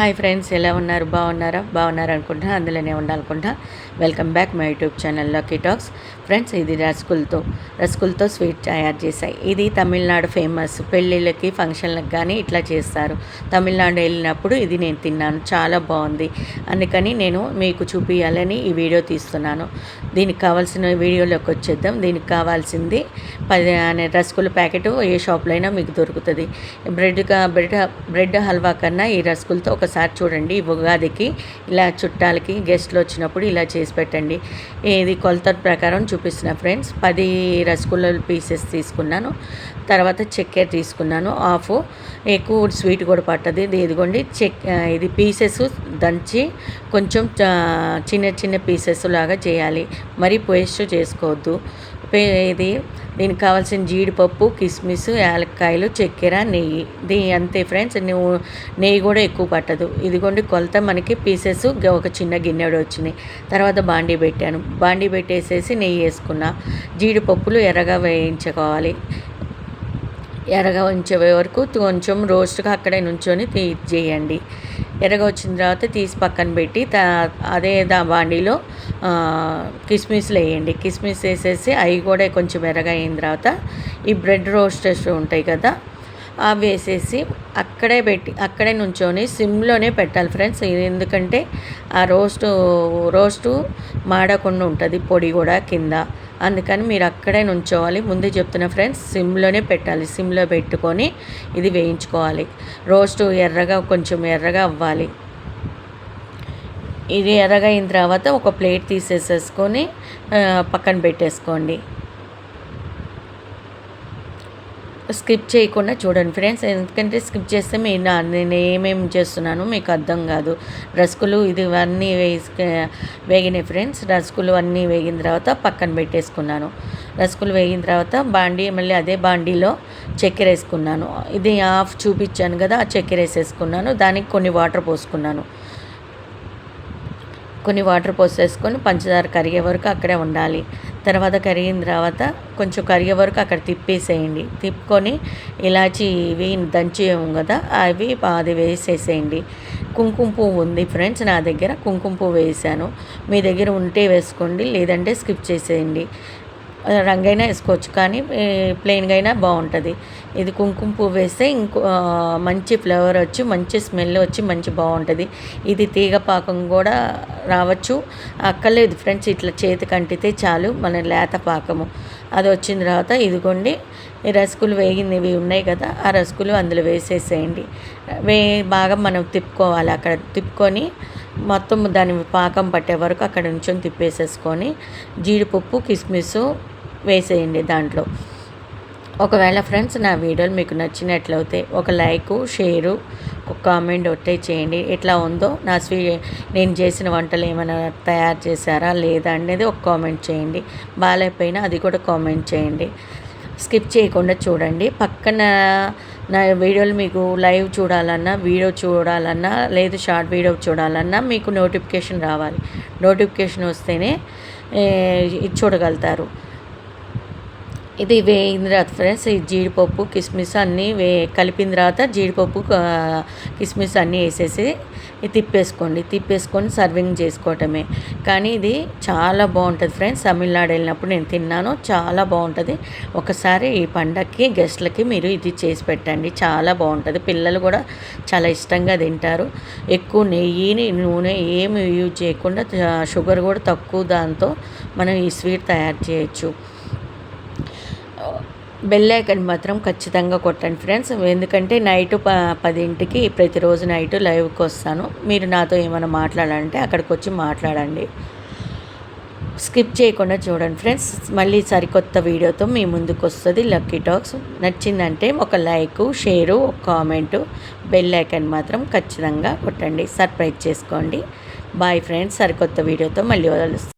Hi friends ఎలా ఉన్నారు? బాగున్నారా? బాగున్నారు అనుకుంటా అందులోనే ఉండాలనుకుంటా welcome back my YouTube channel Lucky Talks. Friends ఇది రసగుల్తో రసగుల్తో స్వీట్ తయారు చేశాయి ఇది తమిళనాడు ఫేమస్. పెళ్ళిళ్ళకి ఫంక్షన్లకు కానీ ఇట్లా చేస్తారు. తమిళనాడు వెళ్ళినప్పుడు ఇది నేను తిన్నాను చాలా బాగుంది. అందుకని నేను మీకు చూపించాలని ఈ వీడియో తీస్తున్నాను. దీనికి కావాల్సిన వీడియోలోకి వచ్చేద్దాం. దీనికి కావాల్సింది పది అనే రసగుల ప్యాకెట్ ఏ షాప్లో అయినా మీకు దొరుకుతుంది. బ్రెడ్ బ్రెడ్ బ్రెడ్ హల్వా కన్నా ఈ రసగులతో ఒకసారి చూడండి ఉగాదికి ఇలా చుట్టాలకి గెస్ట్లు వచ్చినప్పుడు ఇలా చేసి పెట్టండి. ఇది కొలత ప్రకారం చూపిస్తున్న ఫ్రెండ్స్. పది రసగుల్ల పీసెస్ తీసుకున్నాను. తర్వాత చక్కెర తీసుకున్నాను. హాఫ్. ఎక్కువ స్వీట్ కూడా పట్టదు. ఇది ఇదిగోండి చెక్ ఇది పీసెస్ దంచి కొంచెం చిన్న చిన్న పీసెస్ లాగా చేయాలి. మరి పేస్ట్ చేసుకోవద్దు. ఇది దీనికి కావాల్సిన జీడిపప్పు కిస్మిస్ యాలక్కాయలు చక్కెర నెయ్యి. దీ అంతే ఫ్రెండ్స్. నువ్వు నెయ్యి కూడా ఎక్కువ పట్టదు. ఇదిగోండి కొలత మనకి పీసెస్ ఒక చిన్న గిన్నెడు వచ్చినాయి తర్వాత బాండీ పెట్టాను. బాండీ పెట్టేసేసి నెయ్యి వేసుకున్నా. జీడిపప్పులు ఎర్రగా వేయించుకోవాలి. ఎర్రగా ఉంచే వరకు కొంచెం రోస్ట్గా అక్కడే నుంచొని తీ చేయండి. ఎర్రగా వచ్చిన తర్వాత తీసి పక్కన పెట్టి అదే దా బాండీలో కిస్మిస్లు వేయండి. కిస్మిస్ వేసేసి అవి కూడా కొంచెం ఎర్రగా అయిన తర్వాత ఈ బ్రెడ్ రోస్టర్స్ ఉంటాయి కదా వేసేసి అక్కడే పెట్టి అక్కడే నుంచొని సిమ్లోనే పెట్టాలి ఫ్రెండ్స్. ఎందుకంటే ఆ రోస్టు రోస్టు మాడకుండా ఉంటుంది పొడి కూడా కింద. అందుకని మీరు అక్కడే నుంచోవాలి. ముందే చెప్తున్న ఫ్రెండ్స్ సిమ్లోనే పెట్టాలి. సిమ్లో పెట్టుకొని ఇది వేయించుకోవాలి. రోస్టు ఎర్రగా కొంచెం ఎర్రగా అవ్వాలి. ఇది ఎర్రగా అయిన తర్వాత ఒక ప్లేట్ తీసేసేసుకొని పక్కన పెట్టేసుకోండి. స్కిప్ చేయకుండా చూడండి ఫ్రెండ్స్. ఎందుకంటే స్కిప్ చేస్తే మీరు నేను ఏమేమి చేస్తున్నాను మీకు అర్థం కాదు. రసుకులు ఇది అన్నీ వేసి వేగినాయి ఫ్రెండ్స్. రసుకులు అన్నీ వేగిన తర్వాత పక్కన పెట్టేసుకున్నాను. రసుకులు వేగిన తర్వాత బాండీ మళ్ళీ అదే బాండీలో చక్కెర వేసుకున్నాను ఇది హాఫ్ చూపించాను కదా ఆ చక్కెర వేసేసుకున్నాను దానికి కొన్ని వాటర్ పోసుకున్నాను. కొన్ని వాటర్ పోసేసుకొని పంచదార కరిగే వరకు అక్కడే ఉండాలి. తర్వాత కరిగిన తర్వాత కొంచెం కరిగే వరకు అక్కడ తిప్పేసేయండి. తిప్పుకొని ఇలాచి ఇవి దంచేయం కదా అవి అది వేసేసేయండి. కుంకుమ పువ్వు ఉంది ఫ్రెండ్స్ నా దగ్గర కుంకుమ పువ్వు వేసాను మీ దగ్గర ఉంటే వేసుకోండి లేదంటే స్కిప్ చేసేయండి. రంగైనా వేసుకోవచ్చు కానీ ప్లెయిన్గా అయినా బాగుంటుంది. ఇది కుంకుమ పువ్వు వేస్తే ఇంకో మంచి ఫ్లేవర్ వచ్చి మంచి స్మెల్ వచ్చి మంచి బాగుంటుంది. ఇది తీగ పాకం కూడా రావచ్చు. అక్కర్లేదు ఫ్రెండ్స్ ఇట్లా చేతి కంటితే చాలు మన లేత పాకము. అది వచ్చిన తర్వాత ఇదిగోండి ఈ రసకులు వేగినవి ఉన్నాయి కదా ఆ రసకులు అందులో వేసేసేయండి. వే బాగా మనం తిప్పుకోవాలి అక్కడ. తిప్పుకొని మొత్తం దాని పాకం పట్టే వరకు అక్కడ నుంచి తిప్పేసేసుకొని జీడిపప్పు కిస్మిస్ వేసేయండి దాంట్లో. ఒకవేళ ఫ్రెండ్స్ నా వీడియోలు మీకు నచ్చినట్లయితే ఒక లైకు షేరు ఒక కామెంట్ ఒట్టే చేయండి. ఎట్లా ఉందో నా స్వీ నేను చేసిన వంటలు ఏమైనా తయారు చేశారా లేదా అనేది ఒక కామెంట్ చేయండి. బాగాలేకపోయినా అది కూడా కామెంట్ చేయండి. స్కిప్ చేయకుండా చూడండి. పక్కన నా వీడియోలు మీకు లైవ్ చూడాలన్నా వీడియో చూడాలన్నా లేదు షార్ట్ వీడియో చూడాలన్నా మీకు నోటిఫికేషన్ రావాలి. నోటిఫికేషన్ వస్తేనే చూడగలుగుతారు. ఇది వేయిన తర్వాత ఫ్రెండ్స్ ఈ జీడిపప్పు కిస్మిస్ అన్నీ వే కలిపిన తర్వాత జీడిపప్పు కిస్మిస్ అన్నీ వేసేసి తిప్పేసుకోండి. తిప్పేసుకొని సర్వింగ్ చేసుకోవటమే. కానీ ఇది చాలా బాగుంటుంది ఫ్రెండ్స్. తమిళనాడు వెళ్ళినప్పుడు నేను తిన్నాను. చాలా బాగుంటుంది. ఒకసారి ఈ పండగకి గెస్ట్లకి మీరు ఇది చేసి పెట్టండి. చాలా బాగుంటుంది. పిల్లలు కూడా చాలా ఇష్టంగా తింటారు. ఎక్కువ నెయ్యిని నూనె ఏమి యూజ్ చేయకుండా షుగర్ కూడా తక్కువ దాంతో మనం ఈ స్వీట్ తయారు చేయొచ్చు. బెల్ ఐకన్ మాత్రం ఖచ్చితంగా కొట్టండి ఫ్రెండ్స్ ఎందుకంటే నైట్ ప పదింటికి ప్రతిరోజు నైట్ లైవ్కి వస్తాను. మీరు నాతో ఏమైనా మాట్లాడాలంటే అక్కడికి వచ్చి మాట్లాడండి. స్కిప్ చేయకుండా చూడండి ఫ్రెండ్స్ మళ్ళీ సరికొత్త వీడియోతో మీ ముందుకు వస్తుంది లక్కీ టాక్స్ నచ్చిందంటే ఒక లైక్ షేరు ఒక కామెంటు బెల్ ఐకన్ మాత్రం ఖచ్చితంగా కొట్టండి. సర్ప్రైజ్ చేసుకోండి. బాయ్ ఫ్రెండ్స్ సరికొత్త వీడియోతో మళ్ళీ వదలుస్తాను